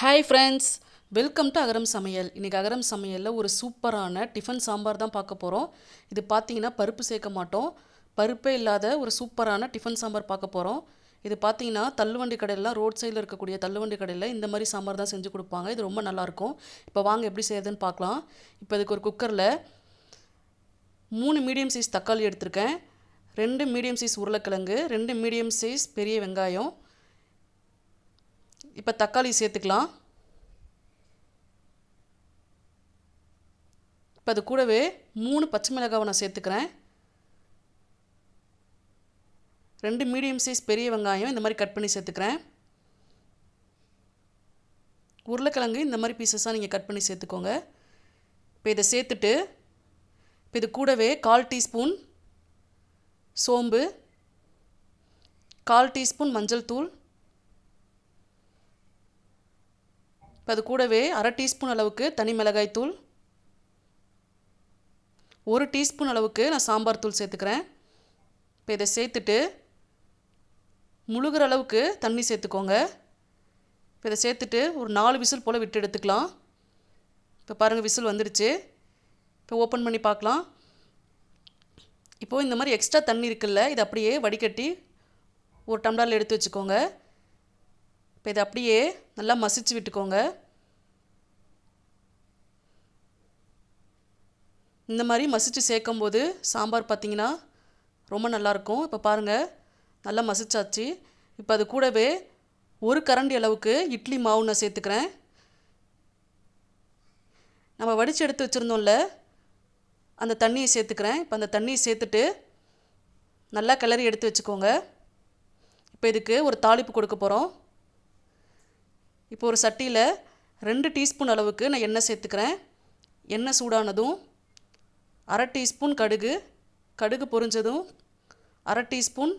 Hi friends welcome to Agaram சமையல் இன்றைக்கி அகரம் சமையலில் ஒரு சூப்பரான டிஃபன் சாம்பார் தான் பார்க்க போகிறோம் இது பார்த்தீங்கன்னா பருப்பு சேர்க்க மாட்டோம். பருப்பே இல்லாத ஒரு சூப்பரான டிஃபன் சாம்பார் பார்க்க போகிறோம் இது பார்த்தீங்கன்னா தள்ளுவண்டி கடையிலாம் ரோட் சைடில் இருக்கக்கூடிய தள்ளுவண்டி கடையில் இந்த மாதிரி சாம்பார் தான் செஞ்சு கொடுப்பாங்க. இது ரொம்ப நல்லாயிருக்கும். இப்போ வாங்க எப்படி செய்யுதுன்னு பார்க்கலாம். இப்போ இதுக்கு ஒரு குக்கரில் மூணு மீடியம் சைஸ் தக்காளி எடுத்திருக்கேன். ரெண்டு மீடியம் சைஸ் உருளைக்கிழங்கு ரெண்டு மீடியம் சைஸ் பெரிய வெங்காயம் இப்போ தக்காளி சேர்த்துக்கலாம். இப்போ அது கூடவே மூணு பச்சை மிளகாவை நான் சேர்த்துக்கிறேன். ரெண்டு மீடியம் சைஸ் பெரிய வெங்காயம் இந்த மாதிரி கட் பண்ணி சேர்த்துக்கிறேன். உருளைக்கிழங்கு இந்த மாதிரி பீசஸாக நீங்கள் கட் பண்ணி சேர்த்துக்கோங்க. இப்போ இதை சேர்த்துட்டு இப்போ இது கூடவே கால் டீஸ்பூன் சோம்பு கால் டீஸ்பூன் மஞ்சள் தூள் இப்போ அது கூடவே அரை டீஸ்பூன் அளவுக்கு தனி மிளகாய் தூள். ஒரு டீஸ்பூன் அளவுக்கு நான் சாம்பார் தூள் சேர்த்துக்கிறேன். இப்போ இதை சேர்த்துட்டு முழுகிற அளவுக்கு தண்ணி சேர்த்துக்கோங்க. இப்போ இதை சேர்த்துட்டு ஒரு நாலு விசில் போல் விட்டு எடுத்துக்கலாம். இப்போ பாருங்கள் விசில் வந்துடுச்சு இப்போ ஓப்பன் பண்ணி பார்க்கலாம். இப்போது இந்த மாதிரி எக்ஸ்ட்ரா தண்ணி இருக்குல்ல இதை அப்படியே வடிகட்டி ஒரு டம்ளரில் எடுத்து வச்சுக்கோங்க. இப்போ இதை அப்படியே நல்லா மசிச்சு விட்டுக்கோங்க. இந்த மாதிரி மசிச்சு சேர்க்கும் போது சாம்பார் பார்த்திங்கன்னா ரொம்ப நல்லாயிருக்கும் இப்போ பாருங்கள் நல்லா மசிச்சாச்சு. இப்போ அது கூடவே ஒரு கரண்டி அளவுக்கு இட்லி மாவு நான் சேர்த்துக்கிறேன். நம்ம வடித்து எடுத்து வச்சுருந்தோம்ல அந்த தண்ணியை சேர்த்துக்கிறேன். இப்போ அந்த தண்ணியை சேர்த்துட்டு நல்லா கிளறி எடுத்து வச்சுக்கோங்க. இப்போ இதுக்கு ஒரு தாளிப்பு கொடுக்க போகிறோம் இப்போ ஒரு சட்டியில் ரெண்டு டீஸ்பூன் அளவுக்கு நான் எண்ணெய் சேர்த்துக்கிறேன். எண்ணெய் சூடானதும் அரை டீஸ்பூன் கடுகு. கடுகு பொரிஞ்சதும் அரை டீஸ்பூன்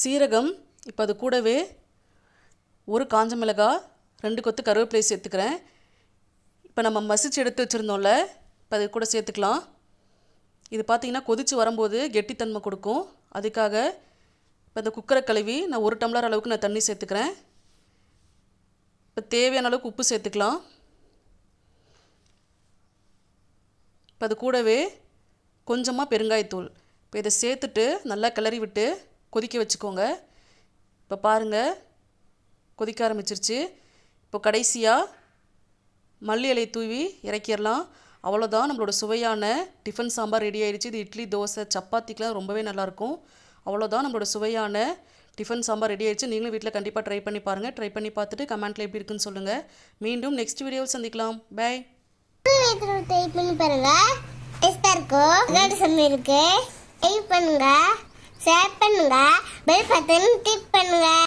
சீரகம். இப்போ அது கூடவே ஒரு காஞ்ச மிளகாய் ரெண்டு கொத்து கருவேப்பிலை சேர்த்துக்கிறேன். இப்போ நம்ம மசிச்சு எடுத்து வச்சுருந்தோம்ல இப்போ அது கூட சேர்த்துக்கலாம். இது பார்த்திங்கன்னா கொதித்து வரும்போது கெட்டித்தன்மை கொடுக்கும். அதுக்காக இப்போ இந்த குக்கரை கழுவி நான் ஒரு டம்ளர் அளவுக்கு நான் தண்ணி சேர்த்துக்கிறேன். இப்போ தேவையான அளவுக்கு உப்பு சேர்த்துக்கலாம். இப்போ அது கூடவே கொஞ்சமாக பெருங்காயத்தூள். இப்போ இதை சேர்த்துட்டு நல்லா கிளறி விட்டு கொதிக்க வச்சுக்கோங்க. இப்போ பாருங்கள் கொதிக்க ஆரம்பிச்சிருச்சு. இப்போ கடைசியாக மல்லி இலை தூவி இறக்கிடலாம். அவ்வளோதான் நம்மளோட சுவையான டிஃபன் சாம்பார் ரெடி ஆயிடுச்சு. இது இட்லி தோசை சப்பாத்திக்கெலாம் ரொம்பவே நல்லாயிருக்கும் அவ்வளோதான் நம்மளோட சுவையான டிஃபன் சாம்பார் ரெடி ஆயிடுச்சு. நீங்களும் வீட்டில் கண்டிப்பாக ட்ரை பண்ணி பாருங்கள் ட்ரை பண்ணி பார்த்துட்டு கமெண்ட்டில் எப்படி இருக்குன்னு சொல்லுங்கள் மீண்டும் நெக்ஸ்ட் வீடியோவில் சந்திக்கலாம். பாய் ட்ரை பண்ணி பாருங்கள் டேஸ்டா இருக்கும் விளையாட்டு சமையலுக்கு ட்ரை பண்ணுங்கள் ஷேர் பண்ணுங்கள் பெல் பட்டன் கிளிக் பண்ணுங்கள்